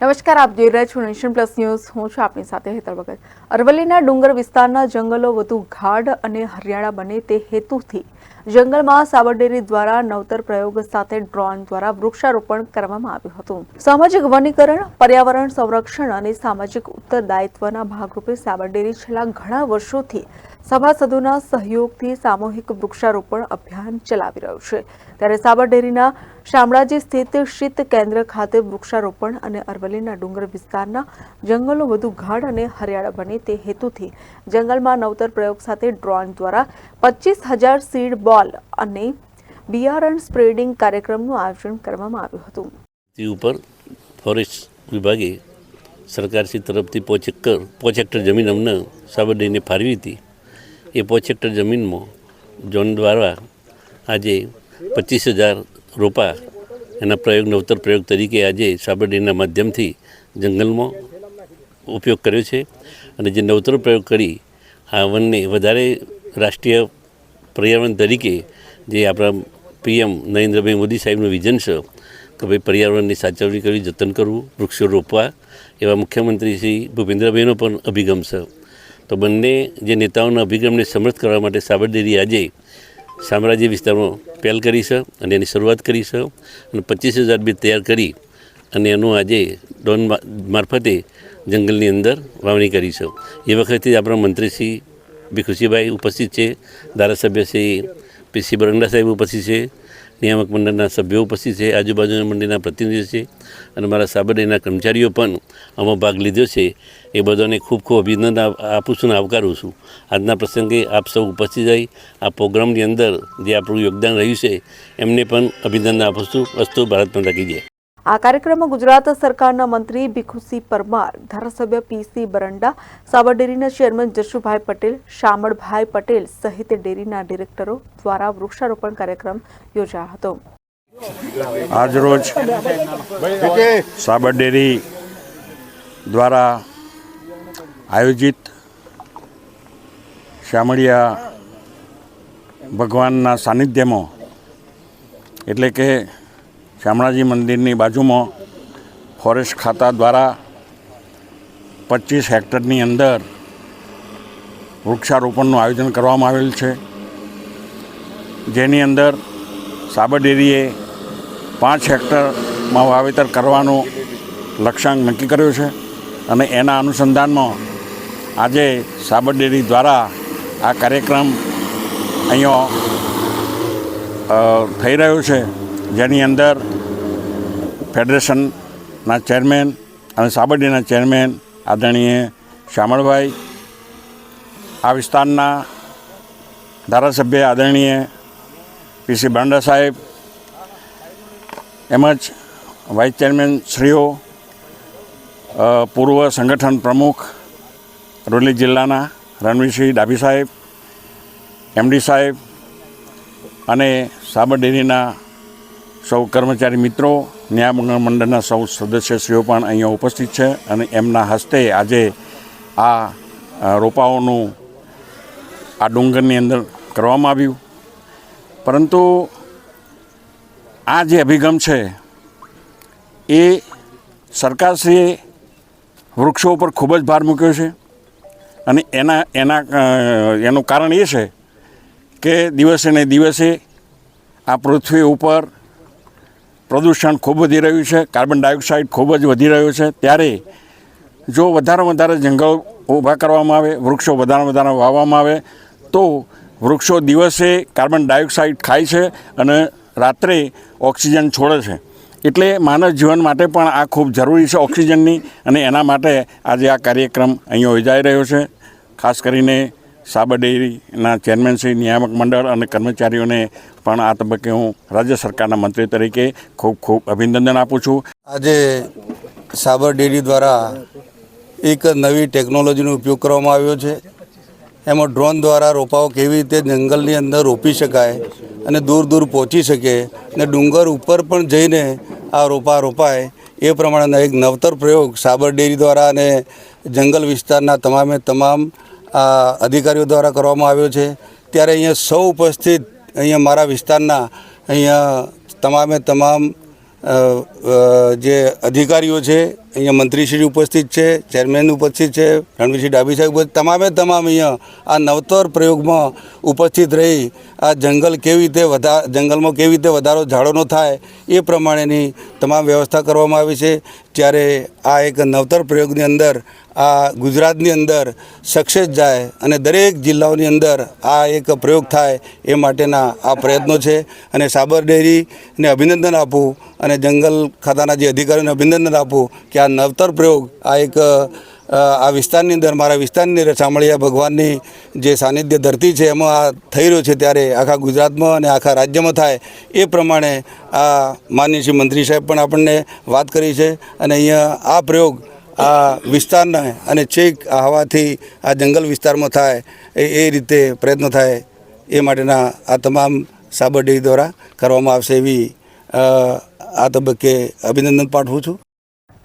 નમસ્કાર, આપ જોઈ રહ્યા છો નેશન પ્લસ ન્યૂઝ. હું છું આપની સાથે હેતર વગર અરવલ્લીના ડુંગર વિસ્તારના જંગલો વધુ ગાઢ અને હરિયાળા બને તે હેતુથી જંગલમાં સાબરડેરી દ્વારા નવતર પ્રયોગ સાથે ડ્રોન દ્વારા વૃક્ષારોપણ કરવામાં આવ્યું હતું. સામાજિક વનીકરણ, પર્યાવરણ સંરક્ષણ અને સામાજિક ઉત્તરદાયિત્વના ભાગરૂપે સાબરડેરી છેલ્લા ઘણા વર્ષોથી સભાસદોના સહયોગથી સામૂહિક વૃક્ષારોપણ અભિયાન ચલાવી રહ્યું છે. ત્યારે સાબરડેરીના શામળાજી સ્થિત શીત કેન્દ્ર ખાતે વૃક્ષારોપણ અને અરવલ્લીના ડુંગર વિસ્તારના જંગલો વધુ ગાઢ અને હરિયાળા બને તે હેતુથી જંગલમાં નવતર પ્રયોગ સાથે ડ્રોન દ્વારા પચીસ હજાર સીડ બોલ અને બિયારણ સ્પ્રેડિંગ કાર્યક્રમનું આયોજન કરવામાં આવ્યું હતું. તે ઉપર ફોરેસ્ટ વિભાગે સરકારશ્રી તરફથી પોચેક્ટર જમીન અમને સાબરડીને ફાળવી હતી. એ પોચ હેક્ટર જમીનમાં ઝોન દ્વારા આજે પચીસ હજાર રોપા એના પ્રયોગ નવતર પ્રયોગ તરીકે આજે સાબરડીના માધ્યમથી જંગલમાં ઉપયોગ કર્યો છે. અને જે નવતર પ્રયોગ કરી આ વનને વધારે રાષ્ટ્રીય પર્યાવરણ તરીકે જે આપણા પીએમ નરેન્દ્રભાઈ મોદી સાહેબનું વિઝન છે કે ભાઈ પર્યાવરણની સાચવણી કરવી, જતન કરવું, વૃક્ષો રોપવા એવા મુખ્યમંત્રી શ્રી ભૂપેન્દ્રભાઈનો પણ અભિગમ છે. તો બંને જે નેતાઓના અભિગમને સમર્થ કરવા માટે સાબરડેરી આજે સામ્રાજ્ય વિસ્તારમાં પહેલ કરી છે અને એની શરૂઆત કરી છે અને પચીસ હજાર બી તૈયાર કરી અને એનું આજે ડોન મારફતે જંગલની અંદર વાવણી કરી છે. એ વખતે આપણા મંત્રી શ્રી ખુશીભાઈ ઉપસ્થિત છે, ધારાસભ્ય શ્રી પીસી બરંડા સાહેબ ઉપસ્થિત છે નિયામક મંડળના સભ્યો ઉપસ્થિત છે, આજુબાજુના મંડળના પ્રતિનિધિઓ છે અને મારા સાબરડીના કર્મચારીઓ પણ આમાં ભાગ લીધો છે. એ બધાને ખૂબ ખૂબ અભિનંદન આપું છું અને આવકારું છું. આજના પ્રસંગે આપ સૌ ઉપસ્થિત રહી, આ પ્રોગ્રામની અંદર જે આપણું યોગદાન રહ્યું છે, એમને પણ અભિનંદન આપું છું. વસ્તુ ભારત માતા જય. આ કાર્યક્રમમાં ગુજરાત સરકારના મંત્રી ભીખુસિંહ પરમાર, ધારાસભ્ય પીસી બરંડા, સાબરડેરીના ચેરમેન જશુભાઈ પટેલ, શામળભાઈ પટેલ સહિત ડેરીના ડિરેક્ટરો દ્વારા વૃક્ષારોપણ કાર્યક્રમ યોજાયો હતો. આજરોજ સાબર ડેરી દ્વારા આયોજિત શામળિયા ભગવાનના સાનિધ્યમાં, એટલે કે શામળાજી મંદિરની બાજુમાં ફોરેસ્ટ ખાતા દ્વારા પચીસ હેક્ટરની અંદર વૃક્ષારોપણનું આયોજન કરવામાં આવેલ છે. જેની અંદર સાબરડેરીએ પાંચ હેક્ટરમાં વાવેતર કરવાનો લક્ષ્યાંક નક્કી કર્યો છે અને એના અનુસંધાનમાં આજે સાબરડેરી દ્વારા આ કાર્યક્રમ અહીંયા થઈ રહ્યો છે. જેની અંદર ફેડરેશનના ચેરમેન અને સાબરડીના ચેરમેન આદરણીય શામળભાઈ આ વિસ્તારના ધારાસભ્ય આદરણીય પીસી બાંડા સાહેબ, એમજ વાઇસ ચેરમેન શ્રીઓ પૂર્વ સંગઠન પ્રમુખ અરવલ્લી જિલ્લાના રણવીરસિંહ ડાભી સાહેબ એમડી સાહેબ અને સાબર ડેરીના સૌ કર્મચારી મિત્રો, ન્યાય મંડળના સૌ સદસ્યશ્રીઓ પણ અહીંયા ઉપસ્થિત છે અને એમના હસ્તે આજે આ રોપાઓનું આ ડુંગરની અંદર કરવામાં આવ્યું. પરંતુ આ જે અભિગમ છે, એ સરકારશ્રીએ વૃક્ષો ઉપર ખૂબ જ ભાર મૂક્યો છે અને એના એના એનું કારણ એ છે કે દિવસે ને દિવસે આ પૃથ્વી ઉપર પ્રદૂષણ ખૂબ વધી રહ્યું છે, કાર્બન ડાયોક્સાઇડ ખૂબ જ વધી રહ્યો છે. ત્યારે જો વધારે વધારે જંગલ ઊભા કરવામાં આવે, વૃક્ષો વધારે વધારે વાવવામાં આવે, તો વૃક્ષો દિવસે કાર્બન ડાયોક્સાઇડ ખાય છે અને રાત્રે ઓક્સિજન છોડે છે. એટલે માનવ જીવન માટે પણ આ ખૂબ જરૂરી છે ઓક્સિજનની અને એના માટે આજે આ કાર્યક્રમ અહીંયા યોજાઈ રહ્યો છે. ખાસ કરીને સાબર ડેરીના ચેરમેન શ્રી નિયામક મંડળ અને કર્મચારીઓને પણ આ તબક્કે હું રાજ્ય સરકારના મંત્રી તરીકે ખૂબ ખૂબ અભિનંદન આપું છું. આજે સાબર ડેરી દ્વારા એક નવી ટેકનોલોજીનો ઉપયોગ કરવામાં આવ્યો છે. એમાં ડ્રોન દ્વારા રોપાઓ કેવી રીતે જંગલની અંદર રોપી શકાય અને દૂર દૂર પહોંચી શકે અને ડુંગર ઉપર પણ જઈને આ રોપા રોપાય એ પ્રમાણેનો એક નવતર પ્રયોગ સાબર ડેરી દ્વારા અને જંગલ વિસ્તારના તમામે તમામ આ અધિકારીઓ દ્વારા કરવામાં આવ્યો છે. ત્યારે અહીંયા સૌ ઉપસ્થિત અહીંયા મારા વિસ્તારના અહીંયા તમામે તમામ જે અધિકારીઓ છે અહીંયા મંત્રીશ્રી ઉપસ્થિત છે, ચેરમેન ઉપસ્થિત છે, રણવીરસિંહ ડાભી સાહેબ ઉપસ્થિત, તમામે તમામ અહીંયા આ નવતર પ્રયોગમાં ઉપસ્થિત રહી આ જંગલ કેવી રીતે વધા, જંગલમાં કેવી રીતે વધારો ઝાડોનો થાય એ પ્રમાણેની તમામ વ્યવસ્થા કરવામાં આવી છે. ત્યારે આ એક નવતર પ્રયોગની અંદર, આ ગુજરાતની અંદર સક્સેસ જાય અને દરેક જિલ્લાઓની અંદર આ એક પ્રયોગ થાય એ માટેના આ પ્રયત્નો છે. અને સાબર ડેરીને અભિનંદન આપું અને જંગલ ખાતાના જે અધિકારીઓને અભિનંદન આપું કે આ નવતર પ્રયોગ, આ એક આ વિસ્તારની અંદર, મારા વિસ્તારની અંદર શામળિયા ભગવાનની જે સાનિધ્ય ધરતી છે, એમાં આ થઈ રહ્યો છે ત્યારે આખા ગુજરાતમાં અને આખા રાજ્યમાં થાય એ પ્રમાણે આ માન્ય શ્રી મંત્રી સાહેબ પણ આપણને વાત કરી છે અને અહીંયા આ પ્રયોગ, આ વિસ્તારને અને છેક હવાથી આ જંગલ વિસ્તારમાં થાય, એ રીતે પ્રયત્નો થાય એ માટેના આ તમામ સાબર દ્વારા કરવામાં આવશે એવી આ તબક્કે અભિનંદન પાઠવું છું.